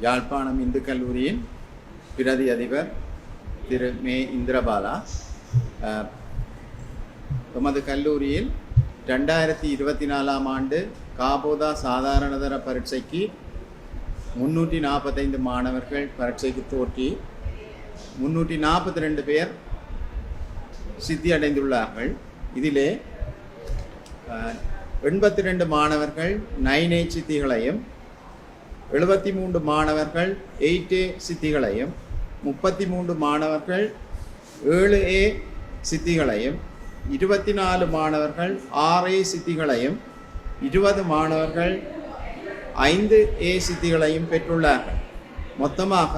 யாழ்ப்பாணம் இந்து கல்லூரியின் பிரதி அதிபர் திரு மே இந்திரபாலா அஹ், எமது கல்லூரியில் ரெண்டாயிரத்தி இருபத்தி நாலாம் ஆண்டு காபோதா சாதாரணதர பரீட்சைக்கு முன்னூற்றி நாற்பத்தைந்து மாணவர்கள் பரீட்சைக்கு தோற்றி முன்னூற்றி நாற்பத்தி ரெண்டு பேர் சித்தி அடைந்துள்ளார்கள் இதிலே எண்பத்தி ரெண்டு மாணவர்கள் நைனை சித்திகளையும் எழுபத்தி மூன்று மாணவர்கள் எயிட் ஏ சித்திகளையும் முப்பத்தி மூன்று மாணவர்கள் ஏழு ஏ சித்திகளையும் இருபத்தி நாலு மாணவர்கள் ஆறு ஏ சித்திகளையும் இருபது மாணவர்கள் ஐந்து ஏ சித்திகளையும் பெற்றுள்ளார்கள். மொத்தமாக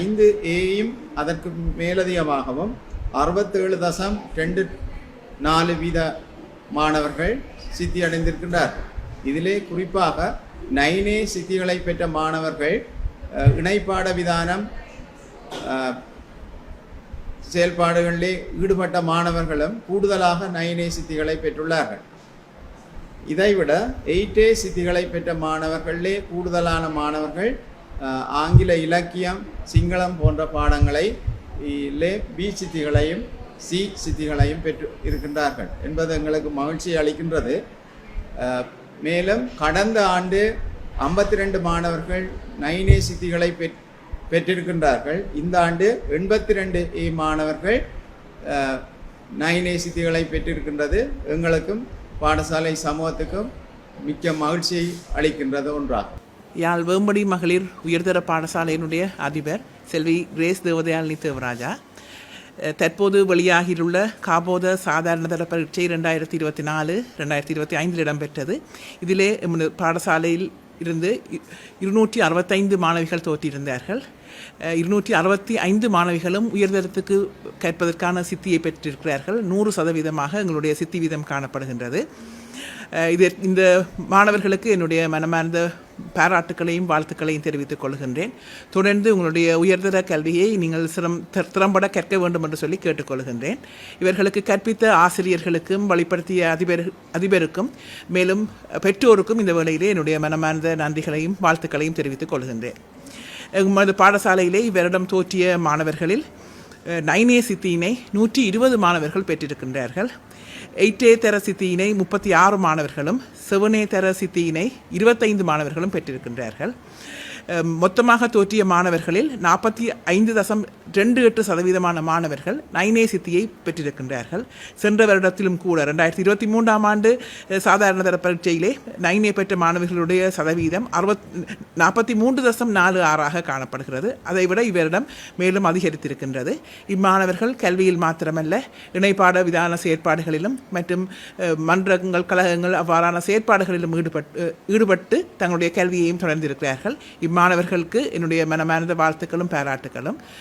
ஐந்து ஏயும் அதற்கு மேலதிகமாகவும் அறுபத்தேழு தசம் ரெண்டு நாலு வீத மாணவர்கள் சித்தி அடைந்திருக்கின்றார்கள் இதிலே குறிப்பாக நைனே சித்திகளை பெற்ற மாணவர்கள் இணைப்பாட விதானம் செயல்பாடுகளிலே ஈடுபட்ட மாணவர்களும் கூடுதலாக நைனே சித்திகளை பெற்றுள்ளார்கள். இதைவிட எயிட்டே சித்திகளை பெற்ற மாணவர்களே கூடுதலான மாணவர்கள் ஆங்கில இலக்கியம் சிங்களம் போன்ற பாடங்களை லே பி சித்திகளையும் சி சித்திகளையும் பெற்று இருக்கின்றார்கள். என்பது எங்களுக்கு மகிழ்ச்சி அளிக்கின்றது. மேலும் கடந்த ஆண்டு ஐம்பத்தி ரெண்டு மாணவர்கள் நைனே சித்திகளை பெற் பெற்றிருக்கின்றார்கள். இந்த ஆண்டு எண்பத்தி ரெண்டு மாணவர்கள் அஹ், நைனே சித்திகளை பெற்றிருக்கின்றது. எங்களுக்கும் பாடசாலை சமூகத்துக்கும் மிக்க மகிழ்ச்சியை அளிக்கின்றது ஒன்றாகும். யாழ் வேம்படி மகளிர் உயர்தர பாடசாலையினுடைய அதிபர் செல்வி கிரேஸ் தேவதயாளினி தேவராஜா தற்போது வெளியாகியுள்ள காபோத சாதாரணதர பரீட்சை ரெண்டாயிரத்தி இருபத்தி நாலு ரெண்டாயிரத்தி இருபத்தி ஐந்தில் இடம்பெற்றது. இதிலே பாடசாலையில் இருந்து இருநூற்றி அறுபத்தைந்து மாணவிகள் தோற்றியிருந்தார்கள் இருநூற்றி அறுபத்தி ஐந்து மாணவிகளும் உயர்தரத்துக்கு கற்பதற்கான சித்தியை பெற்றிருக்கிறார்கள். நூறு சதவீதமாக எங்களுடைய சித்தி வீதம் காணப்படுகின்றது. இது இந்த மாணவர்களுக்கு என்னுடைய மனமார்ந்த பாராட்டுக்களையும் வாழ்த்துக்களையும் தெரிவித்துக் கொள்கின்றேன். தொடர்ந்து உங்களுடைய உயர்தர கல்வியை நீங்கள் சிரம் திறம்பட கற்க வேண்டும் என்று சொல்லி கேட்டுக்கொள்கின்றேன் இவர்களுக்கு கற்பித்த ஆசிரியர்களுக்கும் வழிப்படுத்திய அதிபர் அதிபருக்கும் மேலும் பெற்றோருக்கும் இந்த வேளையிலே என்னுடைய மனமார்ந்த நன்றிகளையும் வாழ்த்துக்களையும் தெரிவித்துக் கொள்கின்றேன். எமது பாடசாலையிலே இவரிடம் தோற்றிய மாணவர்களில் நைன் நைனே சித்தியினை நூற்றி இருபது மாணவர்கள் பெற்றிருக்கின்றார்கள். எயிட் ஏ தர சித்தியினை முப்பத்தி ஆறு மாணவர்களும் செவனே தர சித்தியினை இருபத்தைந்து மாணவர்களும் பெற்றிருக்கின்றார்கள். மொத்தமாக தோற்றிய மாணவர்களில் நாற்பத்தி ஐந்து தசம் ரெண்டு எட்டு சதவீதமான மாணவர்கள் நைனே சித்தியை பெற்றிருக்கின்றார்கள். சென்ற வருடத்திலும் கூட ரெண்டாயிரத்தி இருபத்தி மூன்றாம் ஆண்டு சாதாரண தர பரீட்சையிலே நைனே பெற்ற மாணவர்களுடைய சதவீதம் அறுபத் நாற்பத்தி மூன்று தசம் நாலு ஆறாக காணப்படுகிறது. அதைவிட இவரிடம் மேலும் அதிகரித்திருக்கின்றது. இம்மாணவர்கள் கல்வியில் மாத்திரமல்ல இணைப்பாட விதான செயற்பாடுகளிலும் மற்றும் மன்றங்கள் கழகங்கள் அவ்வாறான செயற்பாடுகளிலும் ஈடுபட்டு ஈடுபட்டு தங்களுடைய கல்வியையும் தொடர்ந்திருக்கிறார்கள். இம் மாணவர்களுக்கு என்னுடைய மனமார்ந்த வாழ்த்துக்களும் பாராட்டுகளும்.